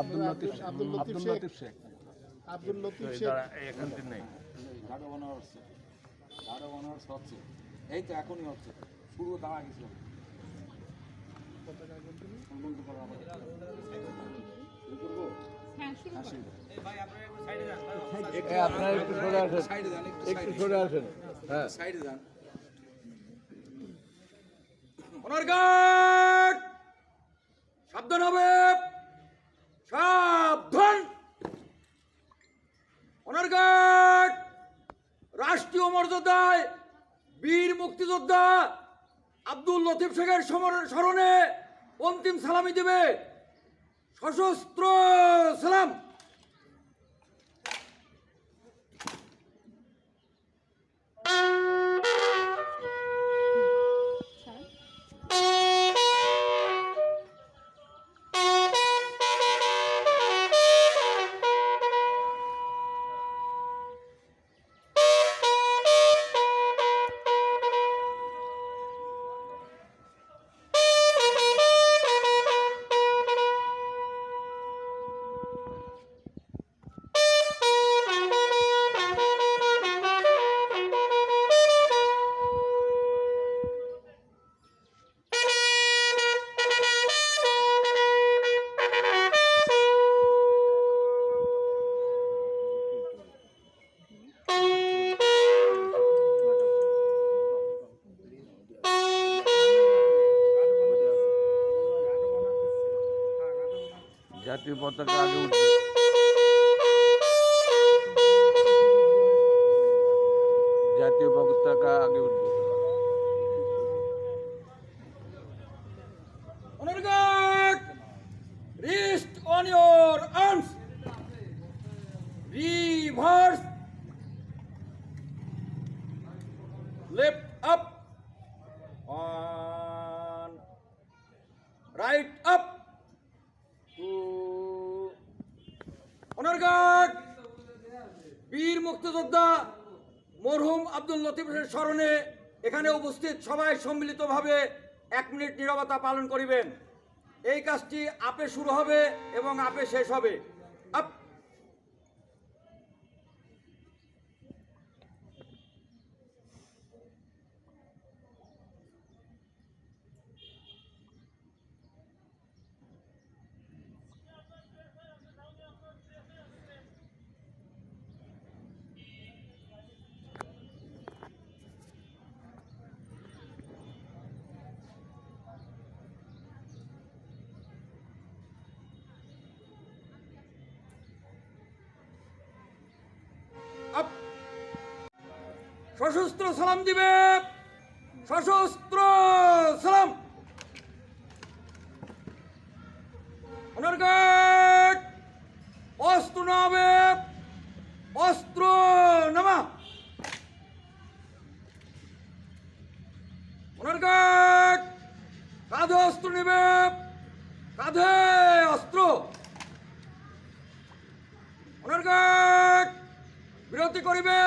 আব্দুল লতিফ শেখ। আব্দুল লতিফ শেখ। আব্দুল লতিফ শেখ। দাঁড়া, এখান থেকে নেই। অনার্স অনার্স হচ্ছে। এই তো এখনই হচ্ছে। শুরু দাঁড়া আপনারা একটু সরে আসেন। সাইডে একটু একটু সরে আসেন। হ্যাঁ। সাইডে যান। অনার্গাট সাবধান হবে সাবধান অনার্গাট রাষ্ট্রীয় মর্যাদায় বীর মুক্তিযোদ্ধা আব্দুল লতিফ শেখের স্মরণে অন্তিম সালামি দেবে। সশস্ত্র সালাম জাতীয় পতাকা আগে উঠবে জাতীয় পতাকা আগে উঠবে অনার্গাট rest on your arms reverse left up on right up অনার্গাট বীর মুক্তিযোদ্ধা মরহুম আব্দুল লতিফের স্মরণে এখানে উপস্থিত সবাই সম্মিলিতভাবে এক মিনিট নিরবতা পালন করিবেন। এই কাজটি আপে শুরু হবে এবং আপে শেষ হবে আপ আপ সশস্ত্র সালাম দিবে। সশস্ত্র সালাম। অস্ত্র নামে অস্ত্র নামা। অনার্গাট কাঁধে অস্ত্র নেবে। কাঁধে অস্ত্র। অনার্গাট বিরতি করিবে।